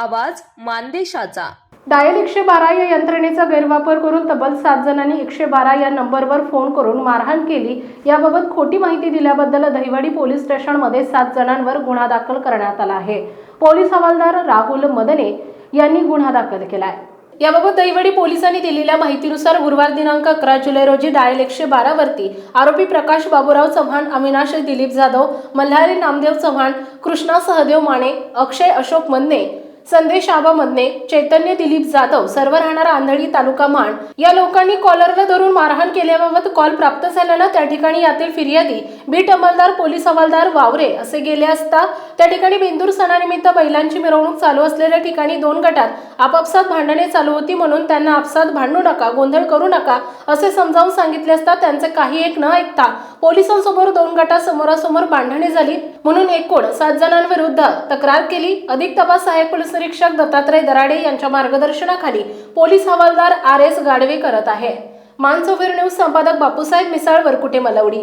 आवाज मानदेशाचा. डायल एकशे बारा या यंत्रणेचा गैरवापर करून तब्बल सात जणांनी एकशे बारा या नंबरवर फोन करून मारहाण केली. याबाबत खोटी माहिती दिल्याबद्दल दहिवडी पोलीस स्टेशनमध्ये सात जणांवर गुन्हा दाखल करण्यात आला आहे. पोलीस हवालदार राहुल मदने यांनी गुन्हा दाखल केलाय. याबाबत दहिवडी पोलिसांनी दिलेल्या माहितीनुसार गुरुवार दिनांक अकरा जुलै रोजी डायल एकशे बारा वरती आरोपी प्रकाश बाबूराव चव्हाण अविनाश दिलीप जाधव मल्हारी नामदेव चव्हाण कृष्णा सहदेव माने अक्षय अशोक मन्ने संदेश आबा चैतन्य दिलीप जाधव सर्व राहणारा आंधळी तालुका माण या लोकांनी कॉलरला धरून मारहाण केल्याबाबत कॉल प्राप्त झाल्यानं त्या ठिकाणी यातील फिर्यादी बीट अंमलदार पोलीस हवालदार वावरे असे गेले असता त्या ठिकाणी बेंदूर सणानिमित्त बैलांची मिरवणूक चालू असलेल्या ठिकाणी दोन गटात आपापसात भांडणे चालू होती म्हणून त्यांना आपसात भांडू नका गोंधळ करू नका असे समजावून सांगितले असता त्यांचे काही एक न ऐकता पोलिसांसमोर दोन गटात समोरासमोर भांडणे झाली म्हणून एकूण सात जणांविरुद्ध तक्रार केली. अधिक तपास सहाय्यक पोलीस निरीक्षक दत्तात्रय दराडे यांच्या मार्गदर्शनाखाली पोलीस हवालदार आर एस गाडवे करत आहे. मानसोफेर न्यूज संपादक बापूसाहेब मिसाळ वरकुटे मलवडी.